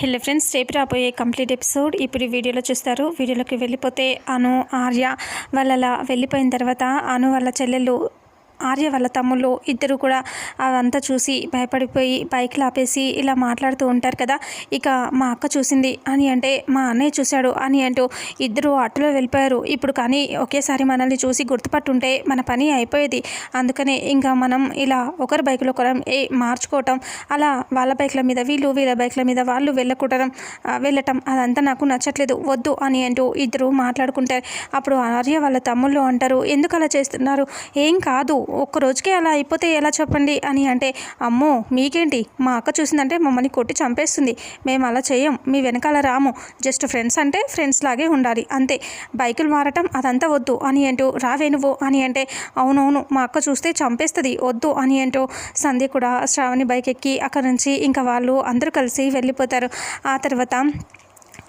Hello friends రేపు రాబోయే complete episode ఇప్పుడు వీడియోలో చూస్తారు. వీడియోలోకి వెళ్ళిపోతే అను ఆర్య వాళ్ళలా వెళ్ళిపోయిన తర్వాత అను వాళ్ళ చెల్లెళ్ళు ఆర్య వాళ్ళ తమ్ముళ్ళు ఇద్దరు కూడా అదంతా చూసి భయపడిపోయి బైక్లు ఆపేసి ఇలా మాట్లాడుతూ ఉంటారు కదా. ఇక మా అక్క చూసింది అని అంటే మా అన్నయ్య చూశాడు అని అంటూ ఇద్దరు ఆటోలో వెళ్ళిపోయారు. ఇప్పుడు కానీ ఒకేసారి మనల్ని చూసి గుర్తుపట్టుంటే మన పని అయిపోయేది. అందుకనే ఇంకా మనం ఇలా ఒకరి బైక్లో ఒకరం ఏ మార్చుకోవటం అలా వాళ్ళ బైక్ల మీద వీళ్ళు వీళ్ళ బైక్ల మీద వాళ్ళు వెళ్ళకూడడం వెళ్ళటం అదంతా నాకు నచ్చట్లేదు. వద్దు అని అంటూ ఇద్దరు మాట్లాడుకుంటారు అప్పుడు ఆర్య వాళ్ళ తమ్ముళ్ళు అంటారు ఎందుకు అలా చేస్తున్నారు? ఏం కాదు ఒక్క రోజుకే అలా అయిపోతే ఎలా చెప్పండి అని అంటే అమ్మో మీకేంటి? మా అక్క చూసిందంటే మమ్మల్ని కొట్టి చంపేస్తుంది. మేము అలా చేయం మీ వెనకాల రాము. జస్ట్ ఫ్రెండ్స్ అంటే ఫ్రెండ్స్ లాగే ఉండాలి. అంతే. బైకులు మారటం అదంతా వద్దు అని అంటూ రావే నువ్వు అని అంటే అవునవును మా అక్క చూస్తే చంపేస్తుంది. వద్దు అని అంటూ సంధ్య కూడా శ్రావణి బైక్ ఎక్కి అక్కడ నుంచి ఇంకా వాళ్ళు అందరూ కలిసి వెళ్ళిపోతారు. ఆ తర్వాత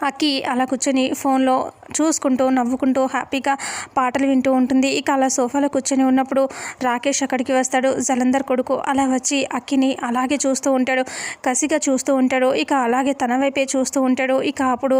అక్కి అలా కూర్చొని ఫోన్లో చూసుకుంటూ నవ్వుకుంటూ హ్యాపీగా పాటలు వింటూ ఉంటుంది. ఇక అలా సోఫాలో కూర్చొని ఉన్నప్పుడు రాకేష్ అక్కడికి వస్తాడు. జలంధర్ కొడుకు అలా వచ్చి అక్కిని అలాగే చూస్తూ ఉంటాడు. కసిగా చూస్తూ ఉంటాడు. ఇక అలాగే తన వైపే చూస్తూ ఉంటాడు. ఇక అప్పుడు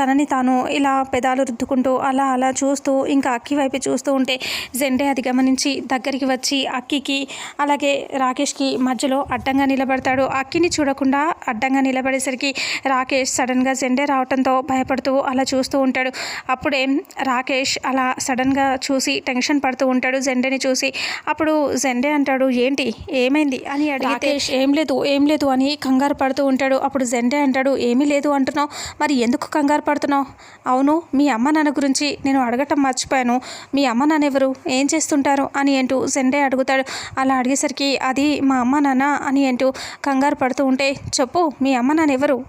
తనని తాను ఇలా పెదాలు రుద్దుకుంటూ అలా అలా చూస్తూ ఇంకా అక్కి వైపే చూస్తూ ఉంటే జెండే అది గమనించి దగ్గరికి వచ్చి అక్కికి అలాగే రాకేష్కి మధ్యలో అడ్డంగా నిలబడతాడు. అక్కిని చూడకుండా అడ్డంగా నిలబడేసరికి రాకేష్ సడన్గా జెండే రావడంతో భయపడుతూ అలా చూస్తూ ఉంటాడు. అప్పుడే రాకేష్ అలా సడన్గా చూసి టెన్షన్ పడుతూ ఉంటాడు జెండేని చూసి. అప్పుడు జెండే అంటాడు ఏంటి? ఏమైంది? అని అడిగితే ఏం లేదు ఏం లేదు అని కంగారు పడుతూ ఉంటాడు. అప్పుడు జెండే అంటాడు ఏమీ లేదు అంటున్నావు. మరి ఎందుకు కంగారు పడుతున్నావు? అవును మీ అమ్మ నాన్న గురించి నేను అడగటం మర్చిపోయాను. మీ అమ్మ నాన్న ఎవరు? ఏం చేస్తుంటారు? అని అంటూ జెండే అడుగుతాడు. అలా అడిగేసరికి అది మా అమ్మ నాన్న అని అంటూ కంగారు పడుతూ ఉంటే చెప్పు మీ అమ్మ నాన్న ఎవరు?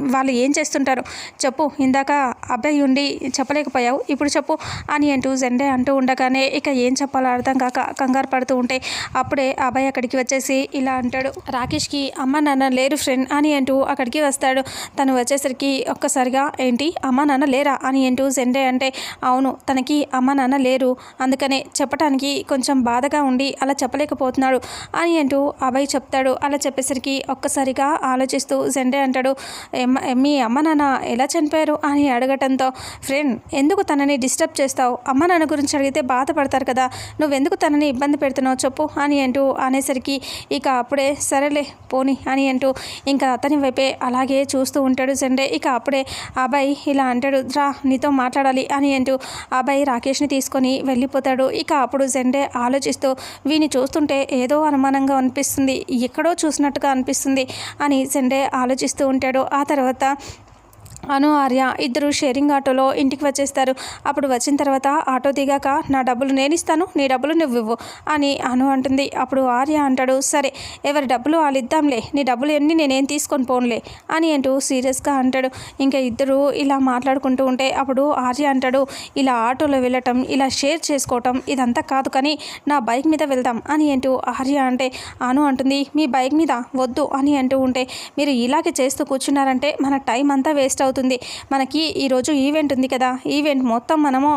వాళ్ళు ఏం చేస్తున్నారు? చేస్తుంటారు చెప్పు ఇందాక అబ్బాయి ఉండి చెప్పలేకపోయావు. ఇప్పుడు చెప్పు అని అంటూ జెండే అంటూ ఉండగానే ఇక ఏం చెప్పాలో అర్థం కాక కంగారు పడుతూ ఉంటే అప్పుడే అబ్బాయి అక్కడికి వచ్చేసి ఇలా అంటాడు. రాకేష్కి అమ్మ నాన్న లేరు ఫ్రెండ్ అని అంటూ అక్కడికి వస్తాడు. తను వచ్చేసరికి ఒక్కసారిగా ఏంటి అమ్మ నాన్న లేరా? అని అంటూ జెండే అంటే అవును తనకి అమ్మ నాన్న లేరు. అందుకనే చెప్పడానికి కొంచెం బాధగా ఉండి అలా చెప్పలేకపోతున్నాడు అని అంటూ అబ్బాయి చెప్తాడు. అలా చెప్పేసరికి ఒక్కసారిగా ఆలోచిస్తూ జెండే అంటాడు "ఎమ్మ- మీ అమ్మ నాన్న ఎలా చనిపోయారు అని అడగటంతో ఫ్రెండ్ ఎందుకు తనని డిస్టర్బ్ చేస్తావు? అమ్మ నాన్న గురించి అడిగితే బాధపడతారు కదా. నువ్వెందుకు తనని ఇబ్బంది పెడుతున్నావు చెప్పు అని అంటూ అనేసరికి ఇక అప్పుడే సరేలే పోని అని అంటూ ఇంకా అతని వైపే అలాగే చూస్తూ ఉంటాడు జెండే. ఇక అప్పుడే అబ్బాయి ఇలా అంటాడు రా నీతో మాట్లాడాలి అని అంటూ అబ్బాయి రాకేష్ని తీసుకొని వెళ్ళిపోతాడు. ఇక అప్పుడు జెండే ఆలోచిస్తూ వీని చూస్తుంటే ఏదో అనుమానంగా అనిపిస్తుంది ఎక్కడో చూసినట్టుగా అనిపిస్తుంది అని జెండే ఆలోచిస్తూ ఉంటాడు. ఆ తర్వాత అను ఆర్య ఇద్దరు షేరింగ్ ఆటోలో ఇంటికి వచ్చేస్తారు. అప్పుడు వచ్చిన తర్వాత ఆటో దిగాక నా డబ్బులు నేను ఇస్తాను నీ డబ్బులు నువ్వు ఇవ్వు అని అను అంటుంది. అప్పుడు ఆర్య అంటాడు సరే ఎవరి డబ్బులు వాళ్ళు ఇద్దాంలే నీ డబ్బులు ఎన్ని నేనేం తీసుకొని పోన్లే అని అంటూ సీరియస్గా అంటాడు. ఇంకా ఇద్దరు ఇలా మాట్లాడుకుంటూ ఉంటే అప్పుడు ఆర్య అంటాడు ఇలా ఆటోలో వెళ్ళటం ఇలా షేర్ చేసుకోవటం ఇదంతా కాదు కానీ నా బైక్ మీద వెళ్దాం అని అంటూ ఆర్య అంటే అను అంటుంది మీ బైక్ మీద వద్దు అని అంటూ ఉంటే మీరు ఇలాగే చేస్తూ కూర్చున్నారంటే మన టైం అంతా వేస్ట్ అవుతుంది. అవుతుంది మనకి ఈరోజు ఈవెంట్ ఉంది కదా ఈవెంట్ మొత్తం మనము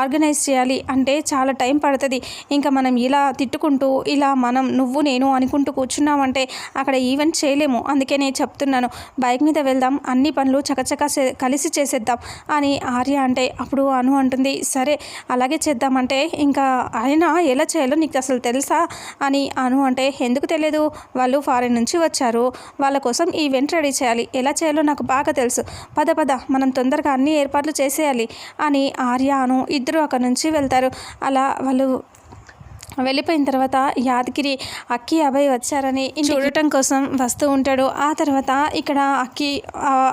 ఆర్గనైజ్ చేయాలి అంటే చాలా టైం పడుతుంది. ఇంకా మనం ఇలా తిట్టుకుంటూ ఇలా మనం నువ్వు నేను అనుకుంటూ కూర్చున్నామంటే అక్కడ ఈవెంట్ చేయలేము. అందుకే నేను చెప్తున్నాను బైక్ మీద వెళ్దాం అన్ని పనులు చకచక కలిసి చేసేద్దాం అని ఆర్య అంటే అప్పుడు అను అంటుంది. సరే అలాగే చేద్దామంటే ఇంకా ఆయన ఎలా చేయాలో నీకు అసలు తెలుసా అని అను అంటే ఎందుకు తెలియదు? వాళ్ళు ఫారెన్ నుంచి వచ్చారు. వాళ్ళ కోసం ఈవెంట్ రెడీ చేయాలి. ఎలా చేయాలో నాకు బాగా తెలుసు. పద పద మనం తొందరగా అన్ని ఏర్పాట్లు చేసేయాలి అని ఆర్య అను ఇద్దరు అక్కడి నుంచి వెళ్తారు. అలా వాళ్ళు వెళ్ళిపోయిన తర్వాత యాదగిరి అక్కి అబ్బాయి వచ్చారని చూడటం కోసం వస్తూ ఉంటాడు. ఆ తర్వాత ఇక్కడ అక్కి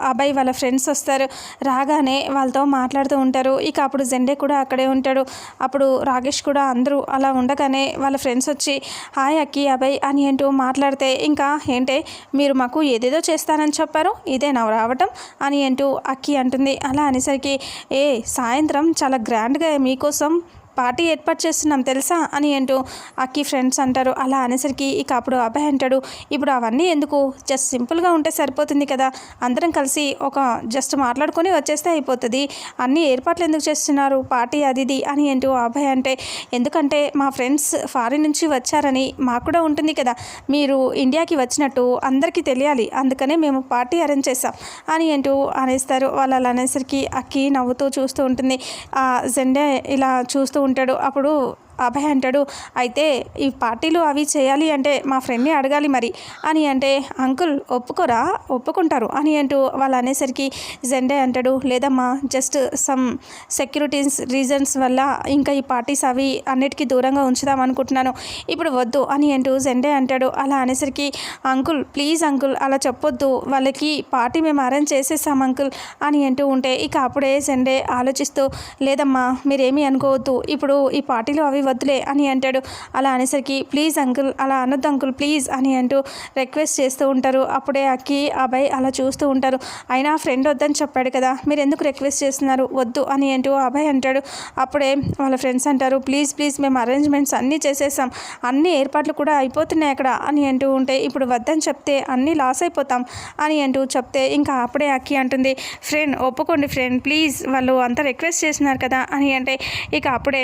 అబ్బాయి వాళ్ళ ఫ్రెండ్స్ వస్తారు. రాగానే వాళ్ళతో మాట్లాడుతూ ఉంటారు. ఇక అప్పుడు జెండే కూడా అక్కడే ఉంటాడు. అప్పుడు రాకేష్ కూడా అందరూ అలా ఉండగానే వాళ్ళ ఫ్రెండ్స్ వచ్చి హాయ్ అక్కి అబ్బాయి అని అంటూ మాట్లాడితే ఇంకా ఏంటే మీరు మాకు ఏదేదో చేస్తానని చెప్పారు. ఇదే నా రావటం అని అంటూ అక్కి అంటుంది. అలా అనేసరికి ఏ సాయంత్రం చాలా గ్రాండ్గా మీకోసం పార్టీ ఏర్పాటు చేస్తున్నాం తెలుసా అని అంటూ అక్కి ఫ్రెండ్స్ అంటారు. అలా అనేసరికి ఇక అప్పుడు అబ్బాయి అంటాడు ఇప్పుడు అవన్నీ ఎందుకు? జస్ట్ సింపుల్గా ఉంటే సరిపోతుంది కదా. అందరం కలిసి ఒక జస్ట్ మాట్లాడుకొని వచ్చేస్తే అయిపోతుంది. అన్ని ఏర్పాట్లు ఎందుకు చేస్తున్నారు? పార్టీ అది ఇది అని అంటూ అబ్బాయి అంటే ఎందుకంటే మా ఫ్రెండ్స్ ఫారిన్ నుంచి వచ్చారని మాకు కూడా ఉంటుంది కదా. మీరు ఇండియాకి వచ్చినట్టు అందరికీ తెలియాలి. అందుకనే మేము పార్టీ అరేంజ్ చేసాం అని అంటూ అనేస్తారు. వాళ్ళు అలా అనేసరికి అక్కి నవ్వుతూ చూస్తూ ఉంటుంది. ఆ జెండే ఇలా చూస్తూ ఉంటాడు. అప్పుడు అభయ్ అంటాడు అయితే ఈ పార్టీలు అవి చేయాలి అంటే మా ఫ్రెండ్ని అడగాలి మరి. అని అంటే అంకుల్ ఒప్పుకోరా? ఒప్పుకుంటారు. అని అంటూ వాళ్ళు అనేసరికి జెండే అంటాడు లేదమ్మా జస్ట్ సమ్ సెక్యూరిటీస్ రీజన్స్ వల్ల ఇంకా ఈ పార్టీస్ అవి అన్నిటికీ దూరంగా ఉంచుదాం అనుకుంటున్నాను. ఇప్పుడు వద్దు. అని అంటూ జెండే అంటాడు. అలా అనేసరికి అంకుల్ ప్లీజ్ అంకుల్ అలా చెప్పొద్దు. వాళ్ళకి పార్టీ మేము అరేంజ్ చేసేసాం అంకుల్. అని అంటూ ఉంటే ఇక అప్పుడే జెండే ఆలోచిస్తూ లేదమ్మా మీరేమీ అనుకోవద్దు. ఇప్పుడు ఈ పార్టీలు అవి వద్దులే అని అంటాడు. అలా అనేసరికి ప్లీజ్ అంకుల్ అలా అనొద్దు అంకుల్ ప్లీజ్ అని అంటూ రిక్వెస్ట్ చేస్తూ ఉంటారు. అప్పుడే అక్కి అబ్బాయి అలా చూస్తూ ఉంటారు. అయినా ఫ్రెండ్ వద్దని చెప్పాడు కదా మీరు ఎందుకు రిక్వెస్ట్ చేస్తున్నారు? వద్దు అని అంటూ అబ్బాయి అంటాడు. అప్పుడే వాళ్ళ ఫ్రెండ్స్ అంటారు ప్లీజ్ ప్లీజ్ మేము అరేంజ్మెంట్స్ అన్నీ చేసేసాం అన్ని ఏర్పాట్లు కూడా అయిపోతున్నాయి అక్కడ అని అంటూ ఉంటే ఇప్పుడు వద్దని చెప్తే అన్నీ లాస్ అయిపోతాం అని అంటూ చెప్తే ఇంకా అప్పుడే అక్కి అంటుంది ఫ్రెండ్ ఒప్పుకోండి ఫ్రెండ్ ప్లీజ్ వాళ్ళు అంతా రిక్వెస్ట్ చేసినారు కదా అని అంటే ఇక అప్పుడే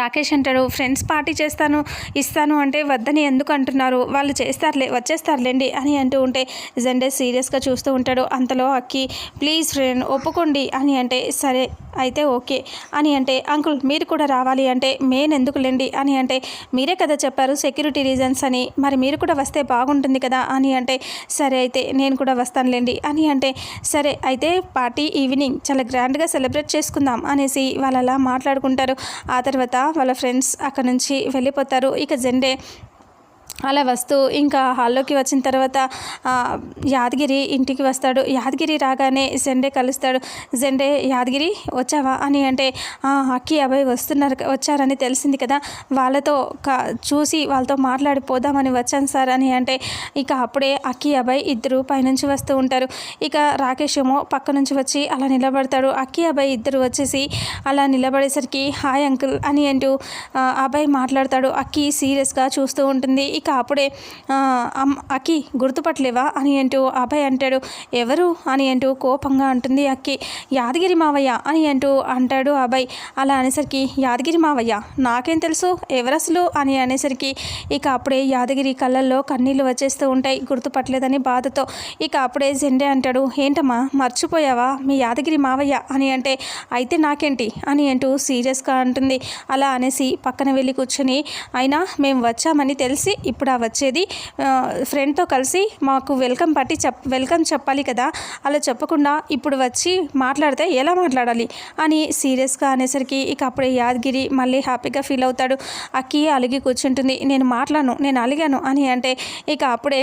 రాకేష్ అంటాడు ఫ్రెండ్స్ పార్టీ చేస్తాను ఇస్తాను అంటే వద్దని ఎందుకు అంటున్నారు? వాళ్ళు చేస్తారులే వచ్చేస్తారులేండి అని అంటూ ఉంటే జెండే సీరియస్గా చూస్తూ ఉంటాడు. అంతలో అక్కి ప్లీజ్ ఫ్రెండ్ ఒప్పుకోండి అని అంటే సరే అయితే ఓకే అని అంటే అంకుల్ మీరు కూడా రావాలి అంటే మెయిన్ ఎందుకులేండి అని అంటే మీరే కదా చెప్పారు సెక్యూరిటీ రీజన్స్ అని మరి మీరు కూడా వస్తే బాగుంటుంది కదా అని అంటే సరే అయితే నేను కూడా వస్తానులేండి అని అంటే సరే అయితే పార్టీ ఈవినింగ్ చాలా గ్రాండ్గా సెలబ్రేట్ చేసుకుందాం అనేసి వాళ్ళు అలా మాట్లాడుకుంటారు. ఆ తర్వాత వాళ్ళ ఫ్రెండ్స్ అక్కడ నుంచి వెళ్ళిపోతారు. ఇక జెండే అలా వస్తూ ఇంకా హాల్లోకి వచ్చిన తర్వాత యాదగిరి ఇంటికి వస్తాడు. యాదగిరి రాగానే జెండే కలుస్తాడు. జెండే యాదగిరి వచ్చావా అని అంటే "ఆ, అక్కి అబ్బాయి వస్తున్నారు వచ్చారని తెలిసింది కదా. వాళ్ళతో క చూసి వాళ్ళతో మాట్లాడిపోదామని వచ్చాను సార్ అని అంటే ఇక అప్పుడే అక్కి అబ్బాయి ఇద్దరు పైనుంచి వస్తూ ఉంటారు. ఇక రాకేష్ ఏమో పక్క నుంచి వచ్చి అలా నిలబడతాడు. అక్కి అబ్బాయి ఇద్దరు వచ్చేసి అలా నిలబడేసరికి హాయ్ అంకుల్ అని అంటూ అబ్బాయి మాట్లాడతాడు. అక్కి సీరియస్గా చూస్తూ ఉంటుంది. ఇక అప్పుడే అమ్ అక్కి గుర్తుపట్టలేవా? అని అంటూ అబ్బాయి అంటాడు. ఎవరు? అని అంటూ కోపంగా అంటుంది అక్కి. యాదగిరి మావయ్య అని అంటూ అంటాడు అబ్బాయి అలా అనేసరికి యాదగిరి మావయ్య నాకేం తెలుసు? ఎవరసలు? అని అనేసరికి ఇక అప్పుడే యాదగిరి కళ్ళల్లో కన్నీళ్ళు వచ్చేస్తూ ఉంటాయి. గుర్తుపట్టలేదని బాధతో. ఇక అప్పుడే జెండే అంటాడు. ఏంటమ్మా మర్చిపోయావా మీ యాదగిరి మావయ్య? అని అంటే అయితే నాకేంటి? అని అంటూ సీరియస్గా అంటుంది. అలా అనేసి పక్కన వెళ్ళి కూర్చొని అయినా మేము వచ్చామని తెలిసి ఇప్పుడు ఆ వచ్చేది ఫ్రెండ్తో కలిసి మాకు వెల్కమ్ పట్టి చెప్ వెల్కమ్ చెప్పాలి కదా అలా చెప్పకుండా ఇప్పుడు వచ్చి మాట్లాడితే ఎలా మాట్లాడాలి? అని సీరియస్గా అనేసరికి ఇక అప్పుడే యాదగిరి మళ్ళీ హ్యాపీగా ఫీల్ అవుతాడు. అక్కి అలిగి కూర్చుంటుంది నేను మాట్లాను నేను అలిగాను అని అంటే ఇక అప్పుడే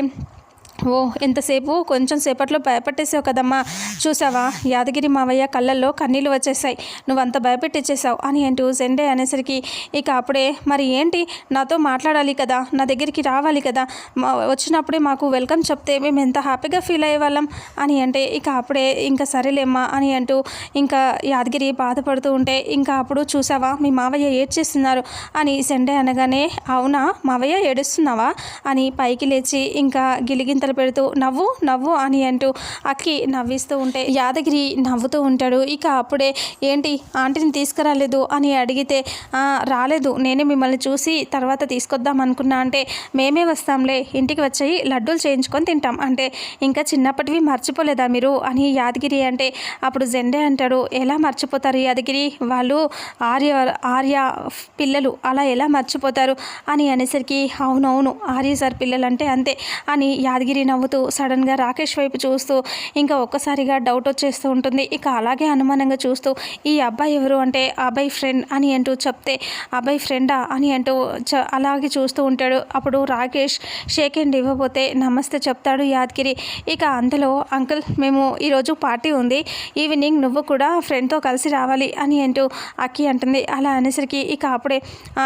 ఓ ఎంతసేపు కొంచెం సేపట్లో భయపెట్టేసావు కదమ్మా. చూసావా? యాదగిరి మావయ్య కళ్ళల్లో కన్నీళ్ళు వచ్చేసాయి నువ్వంత భయపెట్టించేసావు అని అంటూ జెండే అనేసరికి ఇక అప్పుడే మరి ఏంటి? నాతో మాట్లాడాలి కదా. నా దగ్గరికి రావాలి కదా. మా- వచ్చినప్పుడే మాకు వెల్కమ్ చెప్తే మేము ఎంత హ్యాపీగా ఫీల్ అయ్యేవాళ్ళం? అని అంటే ఇక అప్పుడే ఇంకా సరేలేమ్మా అని అంటూ ఇంకా యాదగిరి బాధపడుతూ ఉంటే ఇంకా అప్పుడు చూసావా? మీ మావయ్య ఏడ్చేస్తున్నారు అని జెండే అనగానే అవునా? మావయ్య ఏడుస్తున్నావా? అని పైకి లేచి ఇంకా కేకలు పెడుతూ నవ్వు నవ్వు అని అంటూ అక్కి నవ్విస్తూ ఉంటే యాదగిరి నవ్వుతూ ఉంటాడు. ఇక అప్పుడే ఏంటి ఆంటీని తీసుకురాలేదు అని అడిగితే రాలేదు నేనే మిమ్మల్ని చూసి తర్వాత తీసుకొద్దాం అనుకున్నా. అంటే మేమే వస్తాంలే ఇంటికి వచ్చాయి లడ్డూలు చేయించుకొని తింటాం. అంటే ఇంకా చిన్నప్పటివి మర్చిపోలేదా మీరు? అని యాదగిరి అంటే అప్పుడు జెండే అంటాడు ఎలా మర్చిపోతారు యాదగిరి? వాళ్ళు ఆర్య ఆర్య పిల్లలు అలా ఎలా మర్చిపోతారు? అని అనేసరికి అవునవును ఆర్య సార్ పిల్లలు అంటే అంతే అని యాదగిరి నవ్వుతూ సడన్గా రాకేష్ వైపు చూస్తూ ఇంకా ఒక్కసారిగా డౌట్ వచ్చేస్తూ ఉంటుంది. ఇక అలాగే అనుమానంగా చూస్తూ ఈ అబ్బాయి ఎవరు అంటే ఆ అబ్బాయి ఫ్రెండ్ అని అంటూ చెప్తే అబ్బాయి ఫ్రెండా? అని అంటూ చ అలాగే చూస్తూ ఉంటాడు. అప్పుడు రాకేష్ షేక్ హ్యాండ్ ఇవ్వబోతే నమస్తే చెప్తాడు యాదగిరి. ఇక అందులో అంకుల్ మేము ఈరోజు పార్టీ ఉంది. ఈవినింగ్ నువ్వు కూడా ఫ్రెండ్తో కలిసి రావాలి అని అంటూ అక్కి అంటుంది. అలా అనేసరికి ఇక అప్పుడే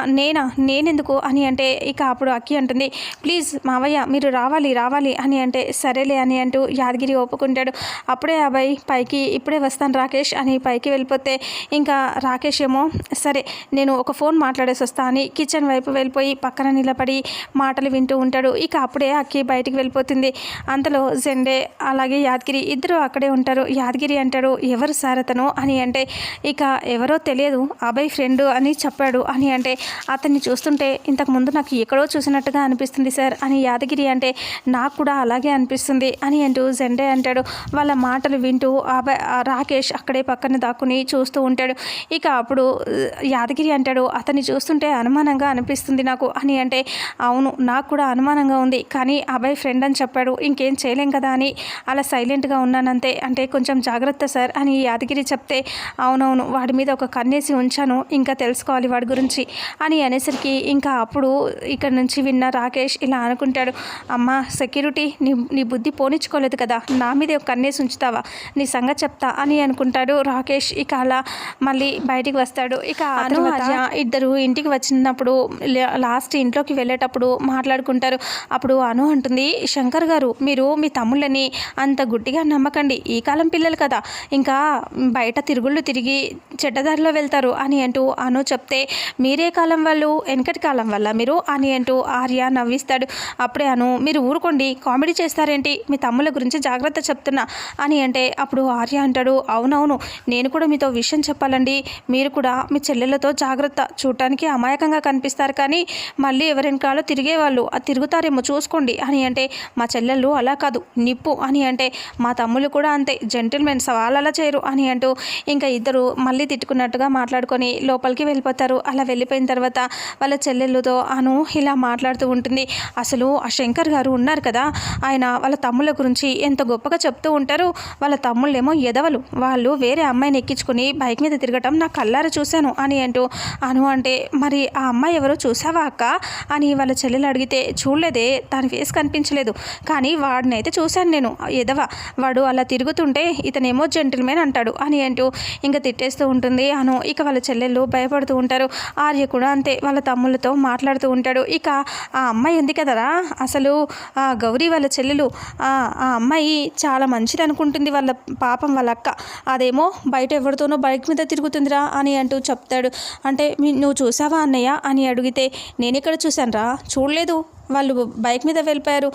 నేనా? నేనెందుకు? అని అంటే ఇక అప్పుడు అక్కి అంటుంది ప్లీజ్ మావయ్య మీరు రావాలి రావాలి అని అంటే సరేలే అని అంటూ యాదగిరి ఒప్పుకుంటాడు. అప్పుడే అబ్బాయి పైకి ఇప్పుడే వస్తాను రాకేష్ అని పైకి వెళ్ళిపోతే ఇంకా రాకేష్ ఏమో సరే నేను ఒక ఫోన్ మాట్లాడేసి వస్తా అని కిచెన్ వైపు వెళ్ళిపోయి పక్కన నిలబడి మాటలు వింటూ ఉంటాడు. ఇక అప్పుడే అక్కి బయటికి వెళ్ళిపోతుంది. అంతలో జెండే అలాగే యాదగిరి ఇద్దరు అక్కడే ఉంటారు. యాదగిరి అంటాడు ఎవరు సార్ అతను? అని అంటే ఇక ఎవరో తెలియదు అబ్బాయి ఫ్రెండ్ అని చెప్పాడు అని అంటే అతన్ని చూస్తుంటే ఇంతకు ముందు నాకు ఎక్కడో చూసినట్టుగా అనిపిస్తుంది సార్ అని యాదగిరి అంటే నాకు కూడా అలాగే అనిపిస్తుంది అని అంటూ జెండే అంటాడు. వాళ్ళ మాటలు వింటూ అబ్బాయి రాకేష్ అక్కడే పక్కన దాక్కుని చూస్తూ ఉంటాడు. ఇక అప్పుడు యాదగిరి అంటాడు అతన్ని చూస్తుంటే అనుమానంగా అనిపిస్తుంది నాకు అని అంటే అవును నాకు కూడా అనుమానంగా ఉంది. కానీ అబ్బాయి ఫ్రెండ్ అని చెప్పాడు. ఇంకేం చేయలేం కదా అని అలా సైలెంట్గా ఉన్నానంతే. అంటే కొంచెం జాగ్రత్త సార్ అని యాదగిరి చెప్తే అవునవును వాడి మీద ఒక కన్నేసి ఉంచాను. ఇంకా తెలుసుకోవాలి వాడి గురించి అని అనేసరికి ఇంకా అప్పుడు ఇక్కడ నుంచి విన్న రాకేష్ ఇలా అనుకుంటాడు అమ్మ సెక్యూరిటీ నీ నీ బుద్ధి పోనిచ్చుకోలేదు కదా? నా మీద ఒక కన్నేసి ఉంచుతావా? నీ సంగతి చెప్తా అని అనుకుంటాడు రాకేష్. ఇక అలా మళ్ళీ బయటికి వస్తాడు. ఇక అను ఆర్య ఇద్దరు ఇంటికి వచ్చినప్పుడు లాస్ట్ ఇంట్లోకి వెళ్ళేటప్పుడు మాట్లాడుకుంటారు. అప్పుడు అను అంటుంది శంకర్ గారు మీరు మీ తమ్ముళ్ళని అంత గుడ్డిగా నమ్మకండి. ఈ కాలం పిల్లలు కదా. ఇంకా బయట తిరుగుళ్ళు తిరిగి చెడ్డదారిలో వెళ్తారు అని అంటూ అను చెప్తే మీరే కాలం వాళ్ళు వెనకటి కాలం వల్ల మీరు అని అంటూ ఆర్య నవ్విస్తాడు. అప్పుడే అను మీరు ఊరుకోండి కామెడీ చేస్తారేంటి? మీ తమ్ముల గురించి జాగ్రత్త చెప్తున్నా. అని అంటే అప్పుడు ఆర్య అంటాడు అవునవును నేను కూడా మీతో విషయం చెప్పాలండి. మీరు కూడా మీ చెల్లెళ్ళతో జాగ్రత్త. చూడటానికి అమాయకంగా కనిపిస్తారు కానీ మళ్ళీ ఎవరెనకాలో తిరిగేవాళ్ళు ఆ తిరుగుతారేమో చూసుకోండి. అని అంటే మా చెల్లెళ్ళు అలా కాదు నిప్పు. అని అంటే మా తమ్ముళ్ళు కూడా అంతే జెంటిల్మెన్స్ వాళ్ళు అలా చేయరు. అని అంటూ ఇంకా ఇద్దరు మళ్ళీ తిట్టుకున్నట్టుగా మాట్లాడుకొని లోపలికి వెళ్ళిపోతారు. అలా వెళ్ళిపోయిన తర్వాత వాళ్ళ చెల్లెళ్ళతో అను ఇలా మాట్లాడుతూ ఉంటుంది. అసలు ఆ శంకర్ గారు ఉన్నారు కదా ఆయన వాళ్ళ తమ్ముళ్ళ గురించి ఎంత గొప్పగా చెప్తూ ఉంటారు. వాళ్ళ తమ్ముళ్ళేమో ఎదవలు. వాళ్ళు వేరే అమ్మాయిని ఎక్కించుకుని బైక్ మీద తిరగటం నా కల్లార చూశాను అని అంటూ అను అంటే మరి ఆ అమ్మాయి ఎవరో చూసావా అక్క? అని వాళ్ళ చెల్లెలు అడిగితే చూడలేదే దాని ఫేస్ కనిపించలేదు. కానీ వాడినైతే చూశాను నేను ఎదవ. వాడు అలా తిరుగుతుంటే ఇతనేమో జెంటిల్మెన్ అంటాడు అని అంటూ ఇంకా తిట్టేస్తూ ఉంటుంది అను. ఇక వాళ్ళ చెల్లెళ్ళు భయపడుతూ ఉంటారు. ఆర్య కూడా అంతే వాళ్ళ తమ్ముళ్ళతో మాట్లాడుతూ ఉంటాడు. ఇక ఆ అమ్మాయి ఉంది కదరా? అసలు ఆ గౌరీ వాళ్ళ చెల్లెలు ఆ అమ్మాయి చాలా మంచిది అనుకుంటుంది వాళ్ళ పాపం వాళ్ళ అక్క. అదేమో బయట ఎవరితోనో బైక్ మీద తిరుగుతుందిరా అని అంటూ చెప్తాడు. అంటే నువ్వు చూసావా అన్నయ్య? అని అడిగితే నేను ఇక్కడ చూశాను రా చూడలేదు. వాళ్ళు బైక్ మీద వెళ్ళిపోయారు.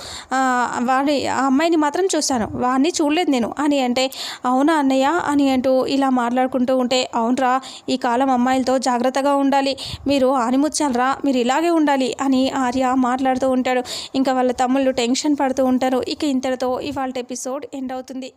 వాడి ఆ అమ్మాయిని మాత్రం చూశాను. వాడిని చూడలేదు నేను. అని అంటే అవునా అన్నయ్య? అని అంటూ ఇలా మాట్లాడుకుంటూ ఉంటే అవునరా ఈ కాలం అమ్మాయిలతో జాగ్రత్తగా ఉండాలి. మీరు ఆనిముచ్చాలరా మీరు ఇలాగే ఉండాలి అని ఆర్య మాట్లాడుతూ ఉంటాడు. ఇంకా వాళ్ళ తమ్ముళ్ళు టెన్షన్ పడుతూ ఉంటారు. ఇక ఇంతటితో ఇవాళ ఎపిసోడ్ ఎండ్ అవుతుంది.